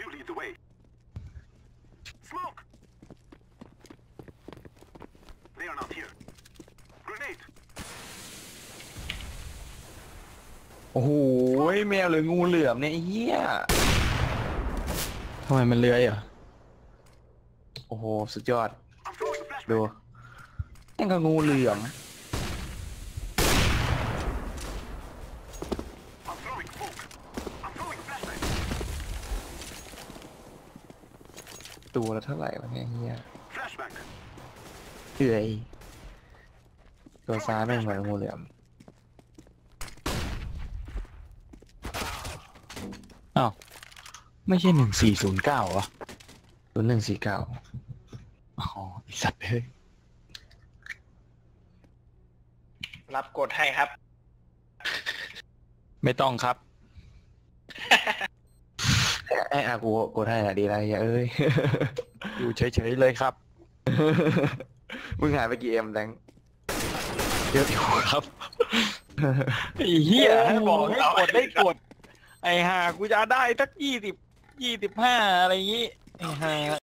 You lead the way. Smoke! They are not here. Grenade! โอ้โหแมวหรืองูเหลือมเนี่ยไอ้เฮียทำไมมันเลื้อยเหรอโอ้โห สุดยอด I'm throwing a flashbang. ดูนั่นก็งูเหลือม I'm throwing smoke. I'm throwing a flashbang. ตัวละเท่าไหร่วะเนี่ยเฮีย Flashbang. เอื่อยตัวซ้ายไม่งเหมือนงูเหลือมอ้าวไม่ใช่หนึ่งสี่ศูนย์เก้าเหรอศูนย์หนึ่งสี่เก้าอ๋อไอสัตว์เฮ้ยรับกดให้ครับ ไม่ต้องครับ ไอ้อากูกูให้น่ะดีไรเอ้ย อยู่เฉยๆเลยครับ มึงหายไปกี่เอ็มแดงเยอะอยู่ครับไอ้เหี้ยให้บอกให้กดได้กด ไอ้ห่ากูจะได้สักยี่สิบยี่สิบห้าอะไรอย่างงี้ไอ้ห่า